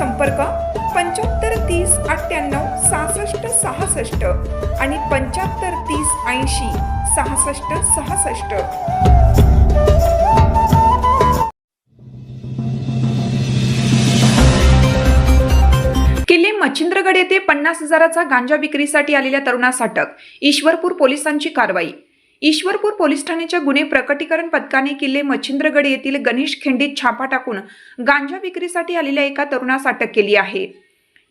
संपर्क पंच्याहत्तर तीस अठ्ठ्याण्णव सहासष्ट सहासष्ट आणि पंच्याहत्तर तीस ऐंशी सहासष्ट सहासष्ट. किल्ले मच्छिंद्रगड येथे पन्नास हजाराचा गांजा विक्रीसाठी आलेल्या तरुणास अटक. ईश्वरपूर पोलिसांची कारवाई. ईश्वरपूर पोलीस ठाण्याच्या गुन्हे प्रकटीकरण पथकाने किल्ले मच्छिंद्रगड येथील गणेश खिंडीत छापा टाकून गांजा विक्रीसाठी आलेल्या एका तरुणास अटक केली आहे.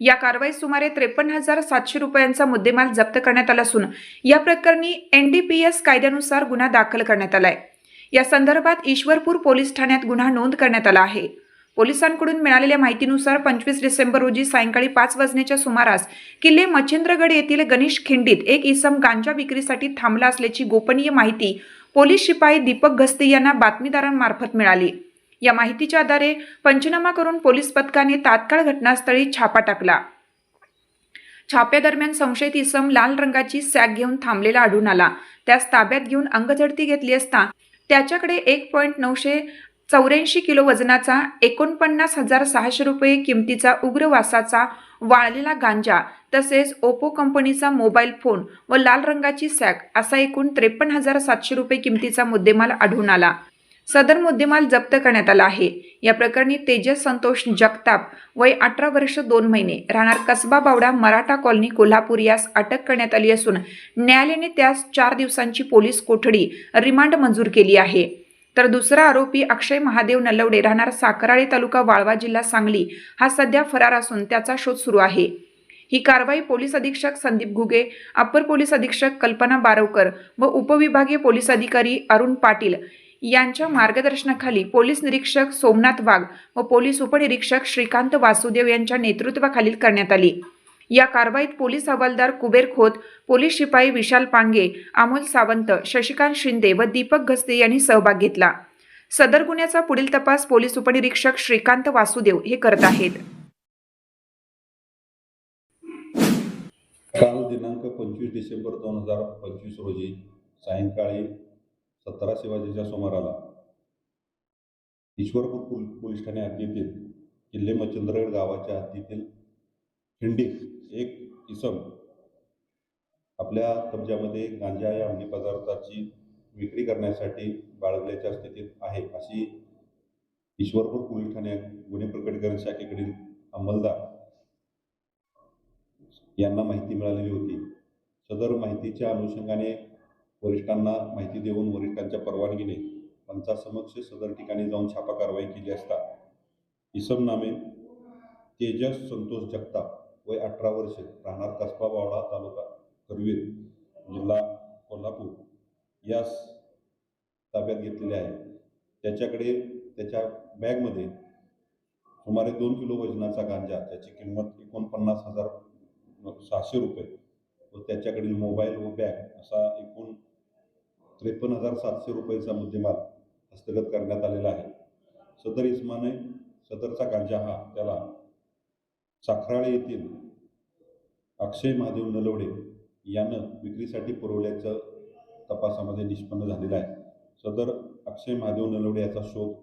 या कारवाईत सुमारे त्रेपन्न हजार सातशे रुपयांचा मुद्देमाल जप्त करण्यात आला असून या प्रकरणी एनडीपीएस कायद्यानुसार गुन्हा दाखल करण्यात आलाय. या संदर्भात ईश्वरपूर पोलीस ठाण्यात गुन्हा नोंद करण्यात आला आहे. पोलिसांकडून मिळालेल्या माहितीनुसार पंचवीस डिसेंबर रोजी सायंकाळी पाच वाजण्याच्या सुमारास किल्ले मच्छिंद्रगड येथील गणेश खिंडीत एक इसम गांजा विक्रीसाठी थांबला असल्याची गोपनीय माहिती पोलीस शिपाई दीपक घस्ते यांना बातमीदारांमार्फत मिळाली. या माहितीच्या आधारे पंचनामा करून पोलीस पथकाने तात्काळ घटनास्थळी छापा टाकला. छाप्यादरम्यान संशयित इसम लाल रंगाची सॅग घेऊन थांबलेला आढळून आला. त्यास ताब्यात घेऊन अंगझडती घेतली असता त्याच्याकडे एक पॉईंट नऊशे चौऱ्याऐंशी किलो वजनाचा एकोणपन्नास हजार सहाशे रुपये किमतीचा उग्र वासाचा वाळलेला गांजा तसेच ओप्पो कंपनीचा मोबाईल फोन व लाल रंगाची सॅक असा एकूण त्रेपन्न हजार सातशे रुपये किमतीचा मुद्देमाल आढळून आला. सदर मुद्देमाल जप्त करण्यात आला आहे. या प्रकरणी तेजस संतोष जगताप वय अठरा वर्ष दोन महिने राहणार कसबा बावडा मराठा कॉलनी कोल्हापूर यास अटक करण्यात आली असून न्यायालयाने त्यास चार दिवसांची पोलीस कोठडी रिमांड मंजूर केली आहे. तर दुसरा आरोपी अक्षय महादेव नलवडे राहणार साकराळी तालुका वाळवा जिल्हा सांगली. हा सध्या फरार असून त्याचा शोध सुरू आहे. ही कारवाई पोलीस अधीक्षक संदीप घुगे अप्पर पोलीस अधीक्षक कल्पना बारवकर व उपविभागीय पोलीस अधिकारी अरुण पाटील यांच्या मार्गदर्शनाखाली पोलीस निरीक्षक सोमनाथ वाघ व पोलीस उपनिरीक्षक श्रीकांत वासुदेव यांच्या नेतृत्वाखाली करण्यात आली. या कारवाईत पोलीस हवालदार कुबेर खोत पोलीस शिपाई विशाल पांगे अमोल सावंत शशिकांत शिंदे व दीपक घस्ते यांनी सहभाग घेतला. सदर गुन्ह्याचा पुढील तपास पोलीस उपनिरीक्षक श्रीकांत वासुदेव हे करत आहेत. काल दिनांक पंचवीस डिसेंबर दोन हजार पंचवीस रोजी सायंकाळी सतरा शिवाजीच्या सुमाराला ईश्वरपूर पोलीस ठाणे हद्दीतील किल्ले मच्छिंद्रगड गावाच्या हद्दीतील खिंडीत एक इसम आपल्या कब्जामध्ये गांजा या अंमली पदार्थाची विक्री करण्यासाठी बाळगल्याच्या स्थितीत आहे अशी ईश्वरपूर पोलीस ठाणे गुन्हे प्रकटीकरण शाखेकडील अंमलदार यांना माहिती मिळालेली होती. सदर माहितीच्या अनुषंगाने वरिष्ठांना माहिती देऊन वरिष्ठांच्या परवानगीने पंचासमक्ष सदर ठिकाणी जाऊन छापा कारवाई केली असता. इसम नामे तेजस संतोष जगताप वय अठरा वर्षे राहणार कसबा बावडा तालुका करवीर जिल्हा कोल्हापूर. यास ताब्यात घेतलेले आहे. त्याच्याकडे त्याच्या बॅगमध्ये सुमारे दोन किलो वजनाचा गांजा त्याची किंमत एकोणपन्नास हजार सहाशे रुपये व त्याच्याकडील मोबाईल व बॅग असा एकूण त्रेपन्न हजार सातशे रुपयेचा मुद्देमाल हस्तगत करण्यात आलेला आहे. सदर इस्माने सदरचा गांजा हा त्याला साखराळे येथील अक्षय महादेव नलवडे यानं विक्रीसाठी पुरवल्याचं तपासामध्ये निष्पन्न झालेलं आहे. सदर अक्षय महादेव नलवडे याचा शोध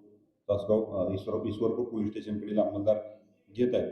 तासगाव ईश्वर ईश्वरपूर पोलीस स्टेशनकडील अंमलदार घेत आहेत.